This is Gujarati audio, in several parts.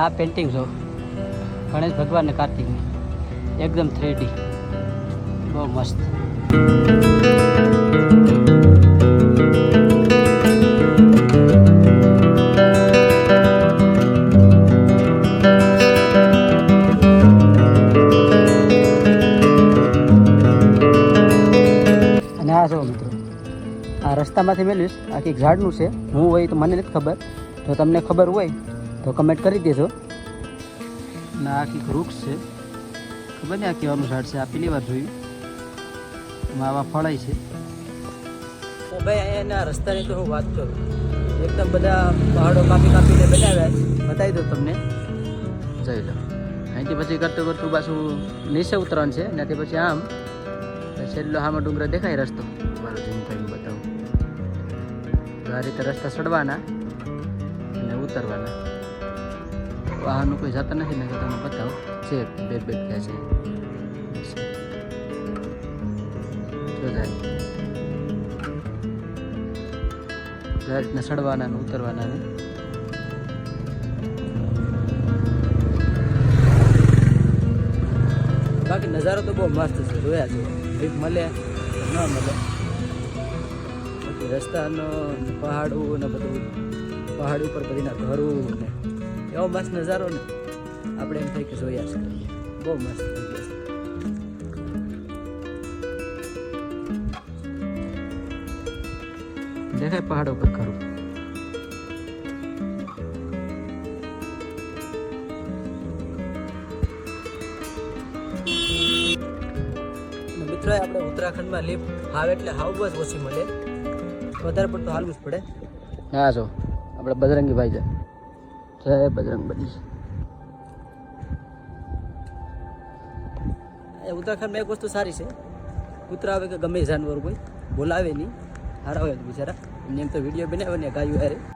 આ પેન્ટિંગ જો ગણેશ ભગવાન ને કાર્તિકની. એકદમ થ્રીડી બહુ મસ્ત. અને આ જો મિત્રો, આ રસ્તામાંથી મેળવીશ આખી ઝાડનું છે. હું હોય તો મને નથી ખબર. જો તમને ખબર હોય તો કમેન્ટ કરી દેજો. અને આ આખી વૃક્ષ છે. ખબર ને આ કહેવાનું ઝાડ છે. આ પેલી વાર જોયું. એમાં આવા ફળાય છે. તો ભાઈ અહીંયાના રસ્તાની તો હું વાત કરું. એકદમ બધા પહાડો કાપી કાપીને બનાવ્યા બતાવી દો તમને. જઈ લો અહીંથી પછી કરતું કરતું પાછું નીચે ઉતરણ છે. ને તે પછી આમ. છેલ્લો હામાં ડુંગર દેખાય રસ્તો. મારો ઝૂમ કરીને બતાવું. આ રીતે રસ્તા ચડવાના અને ઉતરવાના. વાહનો કોઈ જતા નથી ને તમને બતાવો છે બે બે ક્યાં છે. જો જાય. આ રીતના ચડવાના ને ઉતરવાના ને. બાકી નજારો તો બહુ મસ્ત છે, જોયા છે એક મળે ન મળે. રસ્તાનો પહાડું ને બધું, પહાડ ઉપર બધીના ઘરું ને એવો મસ્ત નજારો ને. આપણે એમ થઈ કે જોયા છે બહુ મસ્ત થઈ ગયા દેખાય પહાડો પર ખરું. મિત્રો આપણે ઉત્તરાખંડમાં લિફ્ટ હાવ એટલે હાવ બસ ઓછી મળે. વધારે પડતું હાલવું જ પડે. હા જો. આપણે બજરંગી ભાઈ છે. જય બજરંગ બલી. એ ઉત્તરાખંડમાં એક વસ્તુ સારી છે. કૂતરા આવે કે ગમે જાનવર કોઈ બોલાવે નહીં. હોય બિચારા. એમ તો વીડિયો બનાવે ને ગાયું હારે.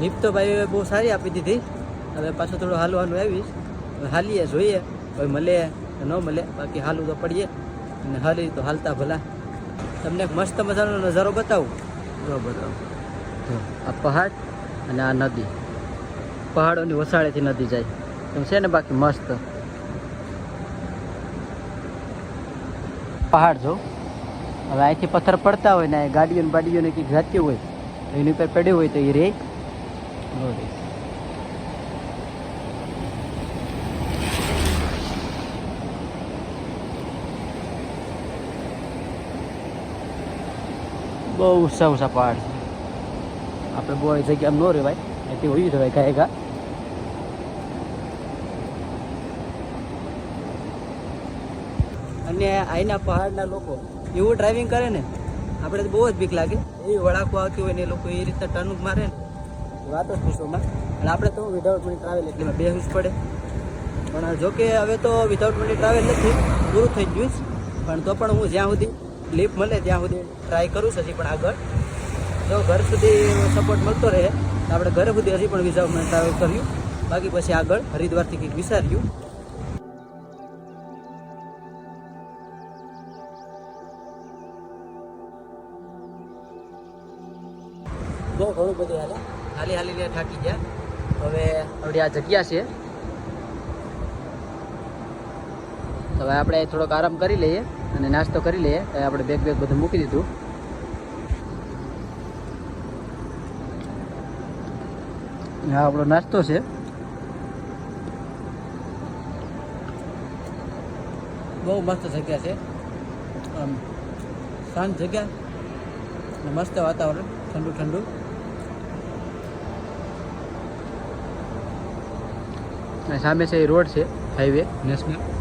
લિફ્ટ તો ભાઈ બહુ સારી આપી દીધી. હવે પાછું થોડું હાલવાનું આવીશ. હાલીએ, જોઈએ. કોઈ મળે ન મળે, બાકી હાલવું તો પડીએ. અને હાલી તો હાલતા ભલા. તમને એક મસ્ત મજાનો નજારો બતાવું. જો બતાવું. આ પહાડ અને આ નદી. પહાડોની વસાળેથી નદી જાય. એમ છે ને બાકી મસ્ત. પહાડ જો. હવે અહીંથી પથ્થર પડતા હોય ને, ગાડીઓને બાડીઓને કંઈક જાતી હોય એની ઉપર પડ્યું હોય તો એ રે. ન બહુ ઊંચા પહાડ છે. આપણે બહુ એ જગ્યા ન રહેવાય. એથી હોઈ રહેવાય ગાય કા અને અહીંના પહાડના લોકો, એવું ડ્રાઇવિંગ કરે ને, આપણે બહુ જ બીક લાગે. એવી વળાકો આવતી હોય ને એ લોકો એ રીતના ટર્ન મારે ને. વાત જ પૂછવામાં અને આપણે તો વિધાઉટ મની ટ્રાવેલ એટલે બે બેસવું જ પડે. પણ જો કે હવે તો વિધાઉટ મની ટ્રાવેલ નથી, પૂરું થઈ ગયું છે. પણ તો પણ હું જ્યાં સુધી લિફ્ટ મળે ત્યાં સુધી ટ્રાય કરું છું હજી પણ આગળ. જો ઘર સુધી સપોર્ટ મળતો રહે આપણે ઘરે સુધી હજી પણ વિધાઉટ મની ટ્રાવેલ કર્યું. બાકી પછી આગળ હરિદ્વારથી કંઈક વિચાર્યું. આપણી આ જગ્યા છે. હવે આપણે થોડોક આરામ કરી લઈએ અને નાસ્તો કરી લઈએ. આપણે બેગ બેગ બધું મૂકી દીધું. હા આપણો નાસ્તો છે. બહુ મસ્ત જગ્યા છે. આમ શાંત જગ્યા મસ્ત વાતાવરણ ઠંડુ ઠંડુ સામે છે એ રોડ છે હાઈવે નેશનલ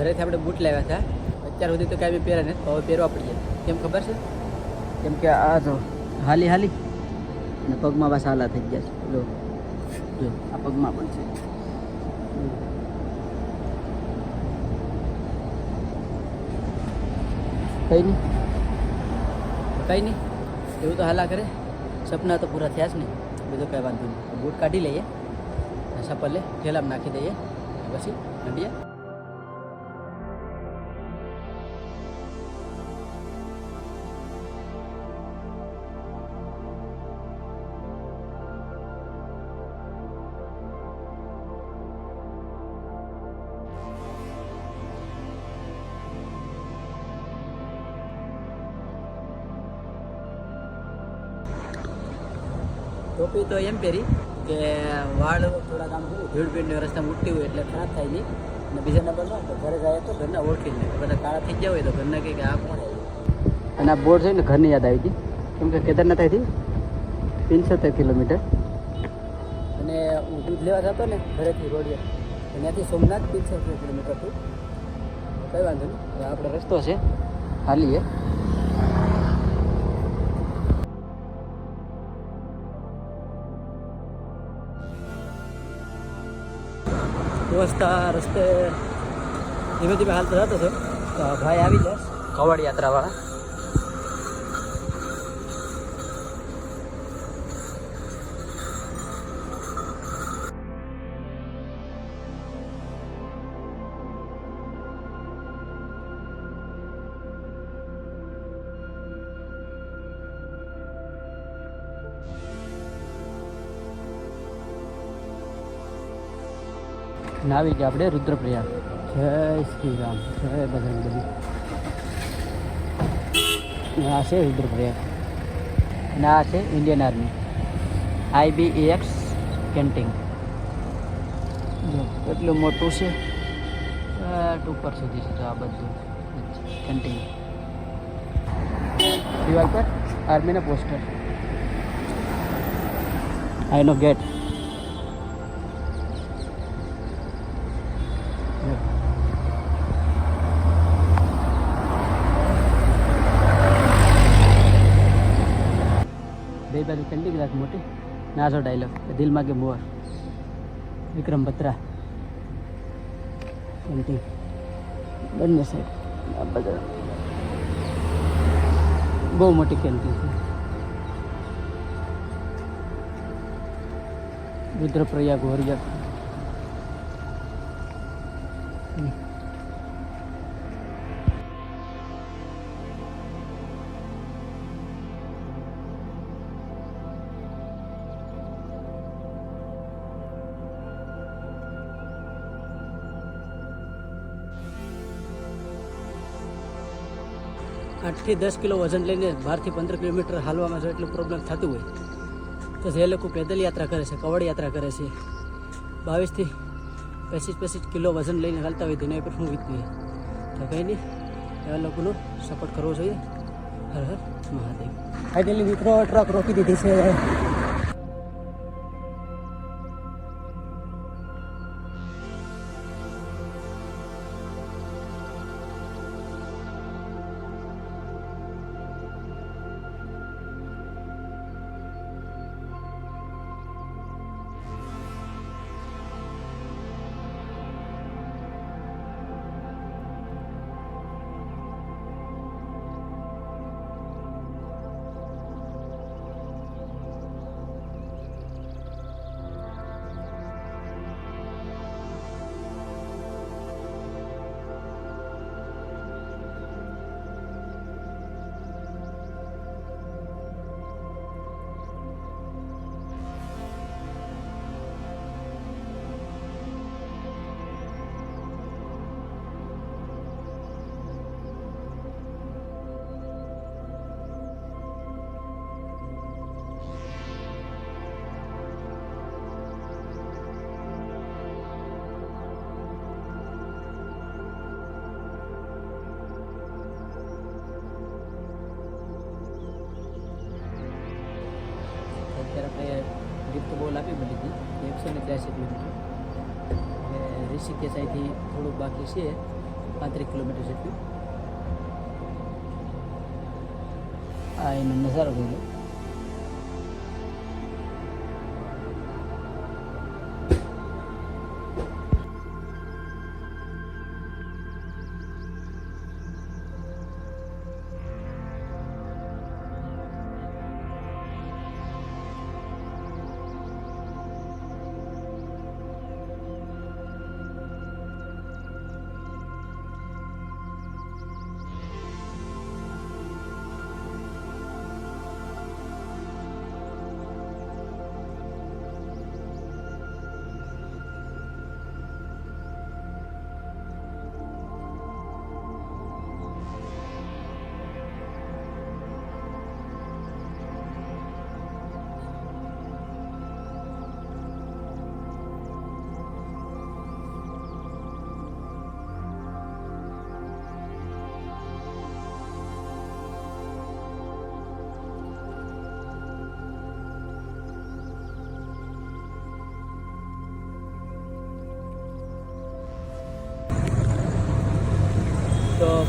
ઘરેથી આપણે બૂટ લાવ્યા હતા. અત્યાર સુધી તો કાંઈ બી પહેર્યા નથી હવે પહેરવા પડી કેમ ખબર છે? કેમ કે આ જો હાલી હાલી. અને પગમાં બસ હાલા થઈ ગયા છે. જો જો આ પગમાં પણ છે. કઈ નહીં. કઈ નહીં. એવું તો હાલા કરે. સપના તો પૂરા થયા જ નહીં. બીજો કઈ વાંધો નહીં. બૂટ કાઢી લઈએ. સપલ ચપ્પલ લે ઠેલામાં નાખી દઈએ. પછી મંડીએ ટોપી તો એમ પહેરી કે વાળ થોડાક આમ ભીડ ભીડની રસ્તામાં ઉઠતી હોય એટલે ખરાબ થાય નહીં. અને બીજા નંબરમાં તો ઘરે જાય તો ઘરના ઓળખી જ નહીં બધા કાળા થઈ ગયા હોય તો ઘરના કંઈક આ કોણ અને આ બોર્ડ છે ને ઘરની યાદ આવી હતી કેમ કે કેદારનાથ અહીંથી પંચોતેર કિલોમીટર. અને હું દૂધ લેવા જતો ને ઘરેથી રોડીએ ત્યાંથી સોમનાથ પંચોતેર કિલોમીટર હતું કંઈ વાંધો નહીં. આપણે રસ્તો છે. હાલીએ. રસ્તા રસ્તે ધીમે ધીમે હાલતો જતો હતો. તો ભાઈ આવી જાય કવડ યાત્રાવાળા. અને આવી ગયા આપણે રુદ્રપ્રયાગ જય શ્રી રામ જય બજરંગબલી અને આ છે રુદ્રપ્રયાગ અને આ છે ઇન્ડિયન આર્મી આઈબીએક્સ કેન્ટિંગ જો કેટલું મોટું છે? આટ ઉપર સુધી છે જો આ બધું કેન્ટિંગ દિવાલ પર આર્મીના પોસ્ટર. આઈનો ગેટ બાજુ ગ્લાસ મોટી નાસો ડાયલોગ દિલ માગે મોર વિક્રમ બત્રા. કેન્ટીન બંને સાઈડ બહુ મોટી કેન્ટીન છે. રુદ્રપ્રયાગ વરિયાગ આઠથી દસ કિલો વજન લઈને બારથી પંદર કિલોમીટર હાલવામાં જો એટલું પ્રોબ્લેમ થતું હોય, તો જે લોકો પેદલ યાત્રા કરે છે, કવડ યાત્રા કરે છે, બાવીસથી પચીસ પચીસ કિલો વજન લઈને ચાલતા હોય, તેના પર શું વીતવી તો કંઈ નહીં, એવા લોકોનો સપોર્ટ કરવો જોઈએ. હર હર મહાદેવ. ફાઇનલી મિત્રો ટ્રક રોકી દીધી છે. ઋષિકેશ અહીંથી થોડુંક બાકી છે પાંત્રીસ કિલોમીટર જેટલું. આ એનો નજારો જોઈ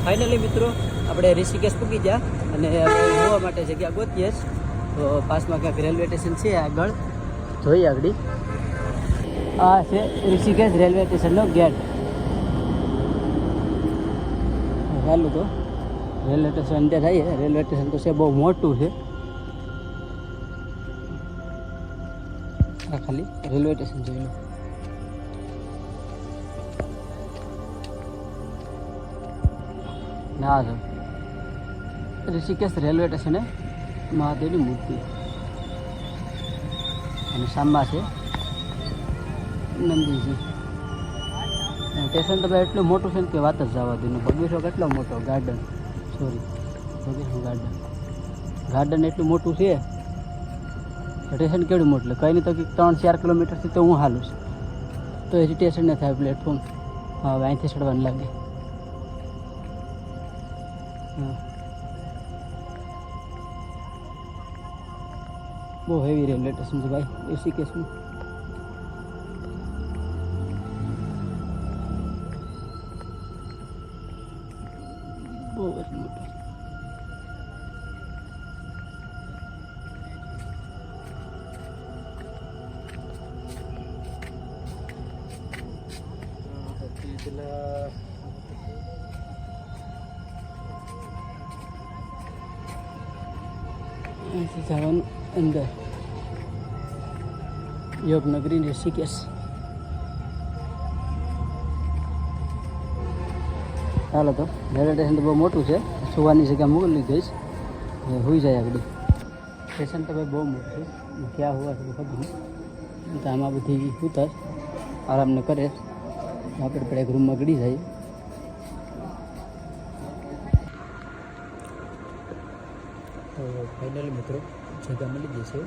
ફાઇનલી મિત્રો, આપણે ઋષિકેશ પૂકી ગયા અને જોવા માટે જગ્યા ગોતીએ તો પાસમાં ક્યાંક રેલવે સ્ટેશન છે આગળ. જોઈએ આગળ. આ છે ઋષિકેશ રેલવે સ્ટેશનનો ગેટ. ચાલુ તો રેલવે સ્ટેશન અંદર જઈએ રેલવે સ્ટેશન તો છે બહુ મોટું છે. આ ખાલી રેલવે સ્ટેશન જોઈ લો. ના જો ઋષિકેશ રેલવે સ્ટેશને મહાદેવની મૂર્તિ. અને સામા છે નંદીજી. સ્ટેશન તો ભાઈ એટલું મોટું છે ને કે વાત જ જવા દે. બગીચો કેટલો મોટો ગાર્ડન સોરી બગીચો ગાર્ડન ગાર્ડન એટલું મોટું છે. સ્ટેશન કેવડું મોટું? કંઈ નહીં તો કે ત્રણ ચાર કિલોમીટરથી તો હું હાલું છું. તો એ સ્ટેશન ને થાય પ્લેટફોર્મ હવે અહીંથી ચડવાનું લાગે. બહુ હેવી રેલવે સ્ટેશન છે ભાઈ ઋષિકેશનું બહુ મોટું. અહીંથી જવાનું અંદર યોગનગરી ઋષિકેશ ચાલો તો, રેલવે સ્ટેશન તો બહુ મોટું છે. સુવાની જગ્યા મોકલી દઈશ. હોઈ જાય આગળ. સ્ટેશન તો ભાઈ બહુ મોટું છે. ક્યાં હોવા છે ખબર નહીં. તો આમાં બધી ઉતર આરામને કરે. આપણે એક રૂમમાં ગળી જાય. તો ફાઇનલી મિત્રો, જગ્યા મળી ગઈ છે.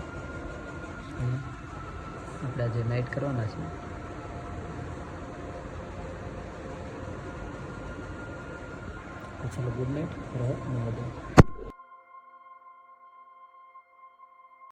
અને આપણે આજે નાઇટ કરવાના છે. ચાલો ગુડ નાઇટ રહો નવોદય